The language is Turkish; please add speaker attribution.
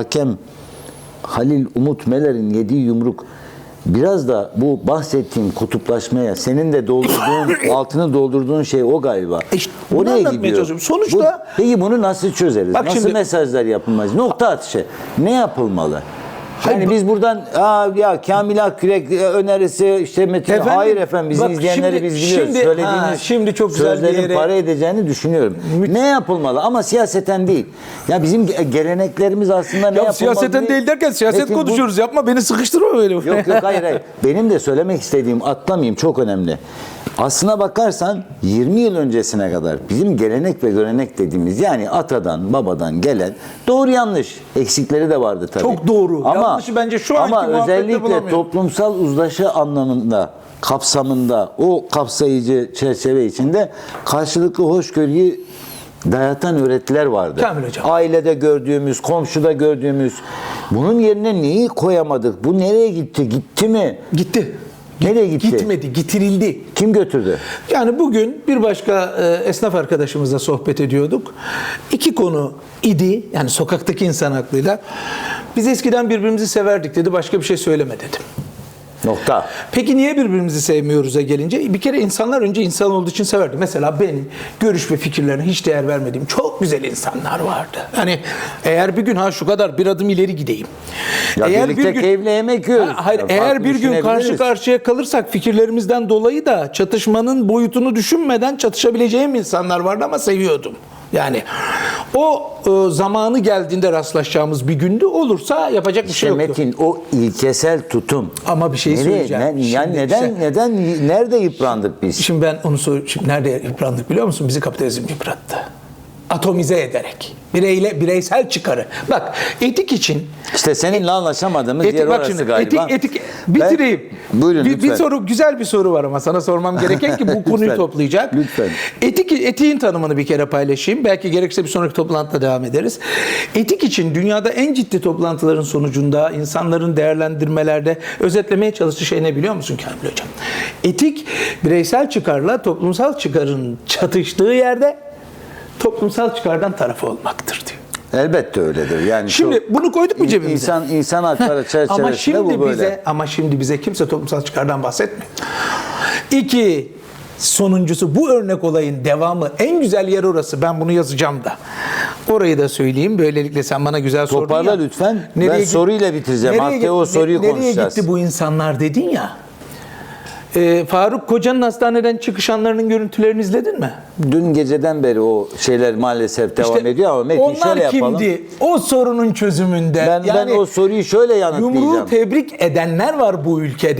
Speaker 1: hakem Halil Umut Meler'in yediği yumruk biraz da bu bahsettiğim kutuplaşmaya senin de doldurduğun altını doldurduğun şey o galiba.
Speaker 2: İşte bunu anlatmaya çalışıyorum. Sonuçta-
Speaker 1: Bu- peki bunu nasıl çözeriz?
Speaker 2: Bak
Speaker 1: nasıl
Speaker 2: şimdi-
Speaker 1: mesajlar yapılmaz? Nokta atışı. Ne yapılmalı?
Speaker 2: Hayır,
Speaker 1: Yani
Speaker 2: bu-
Speaker 1: biz buradan Aa, ya Kamil Akkürek e, önerisi işte Metin
Speaker 2: Efendim,
Speaker 1: hayır efendim bizi
Speaker 2: bak
Speaker 1: izleyenleri
Speaker 2: şimdi-
Speaker 1: biz biliyoruz.
Speaker 2: şimdi-
Speaker 1: Söylediğiniz
Speaker 2: ha, şimdi çok güzel
Speaker 1: sözlerin
Speaker 2: yere-
Speaker 1: para edeceğini düşünüyorum. Ne yapılmalı ama siyaseten değil. Ya bizim ge- geleneklerimiz aslında ne
Speaker 2: Ya
Speaker 1: yapılmalı?
Speaker 2: siyaseten değil derken siyaset
Speaker 1: Metin, bu-
Speaker 2: konuşuyoruz. Yapma beni sıkıştırma böyle.
Speaker 1: Yok yok hayır hayır. Benim de söylemek istediğim atlamayayım çok önemli. Aslına bakarsan 20 yıl öncesine kadar bizim gelenek ve görenek dediğimiz yani atadan babadan gelen doğru yanlış eksikleri de vardı tabii.
Speaker 2: Çok doğru. Yanlışı bence şu anki
Speaker 1: Ama
Speaker 2: muhabbette
Speaker 1: özellikle
Speaker 2: bulamıyorum.
Speaker 1: toplumsal uzlaşı anlamında kapsamında o kapsayıcı çerçeve içinde karşılıklı hoşgörüyü dayatan öğretiler vardı.
Speaker 2: Kamil hocam.
Speaker 1: Ailede gördüğümüz, komşuda gördüğümüz. Bunun yerine neyi koyamadık? Bu nereye gitti? Gitti mi?
Speaker 2: Gitti.
Speaker 1: Nereye gitti?
Speaker 2: Gitmedi, getirildi.
Speaker 1: Kim götürdü?
Speaker 2: Yani bugün bir başka e, esnaf arkadaşımızla sohbet ediyorduk. İki konu idi. Yani sokaktaki insan aklıyla. Biz eskiden birbirimizi severdik dedi. Başka bir şey söyleme dedim.
Speaker 1: Nokta.
Speaker 2: Peki niye birbirimizi sevmiyoruz'a gelince? Bir kere insanlar önce insan olduğu için severdi. Mesela benim görüş ve fikirlerine hiç değer vermediğim çok güzel insanlar vardı. Hani eğer bir gün ha şu kadar bir adım ileri gideyim.
Speaker 1: Ya birlikte keyifle yemek yiyoruz.
Speaker 2: Ha, Hayır
Speaker 1: Ya
Speaker 2: eğer bir gün karşı karşıya kalırsak fikirlerimizden dolayı da çatışmanın boyutunu düşünmeden çatışabileceğim insanlar vardı ama seviyordum. Yani o e, zamanı geldiğinde rastlaşacağımız bir günde olursa yapacak bir şey yoktu.
Speaker 1: Metin o ilkesel tutum.
Speaker 2: Ama bir şey
Speaker 1: Nereye-
Speaker 2: söyleyeceğim.
Speaker 1: ne- yani neden
Speaker 2: sen-
Speaker 1: neden nerede yıprandık biz?
Speaker 2: Şimdi ben onu sor. Şimdi nerede yıprandık biliyor musun? Bizi kapitalizm yıprattı. Atomize ederek. Bireyle bireysel çıkarı. Bak etik için
Speaker 1: İşte seninle anlaşamadığımız
Speaker 2: Etik,
Speaker 1: yer
Speaker 2: bak
Speaker 1: orası
Speaker 2: şimdi,
Speaker 1: galiba.
Speaker 2: Etik, etik, bitireyim.
Speaker 1: Ben- buyurun
Speaker 2: bir,
Speaker 1: lütfen.
Speaker 2: bir soru, güzel bir soru var ama sana sormam gereken ki bu konuyu
Speaker 1: Lütfen,
Speaker 2: toplayacak.
Speaker 1: lütfen.
Speaker 2: Etik, etiğin tanımını bir kere paylaşayım. Belki gerekirse bir sonraki toplantıda devam ederiz. Etik için dünyada en ciddi toplantıların sonucunda insanların değerlendirmelerde özetlemeye çalıştığı şey ne biliyor musun Kamil Hocam? Etik bireysel çıkarla toplumsal çıkarın çatıştığı yerde toplumsal çıkardan tarafı olmaktır diyor.
Speaker 1: Elbette öyledir. Yani
Speaker 2: Şimdi bunu koyduk mu cebimize?
Speaker 1: İnsan insan hakları çerçevesinde
Speaker 2: Ama şimdi
Speaker 1: bu böyle.
Speaker 2: bize ama şimdi bize kimse toplumsal çıkardan bahsetmiyor. İki sonuncusu bu örnek olayın devamı en güzel yer orası. Ben bunu yazacağım da. Orayı da söyleyeyim. Böylelikle sen bana güzel sordun
Speaker 1: Toparla
Speaker 2: ya.
Speaker 1: lütfen. Ben
Speaker 2: git-
Speaker 1: soruyla bitireceğim.
Speaker 2: Nereye
Speaker 1: Haftaya o soruyu
Speaker 2: nereye
Speaker 1: konuşacağız.
Speaker 2: gitti bu insanlar dedin ya. Ee, Faruk Koca'nın hastaneden çıkışanlarının görüntülerini izledin mi?
Speaker 1: Dün geceden beri o şeyler maalesef devam
Speaker 2: İşte
Speaker 1: ediyor ama Metin
Speaker 2: onlar
Speaker 1: şöyle yapalım.
Speaker 2: kimdi? O sorunun çözümünde.
Speaker 1: Ben, ben o soruyu şöyle yanıtlayacağım.
Speaker 2: Yumruğu tebrik edenler var bu ülkede.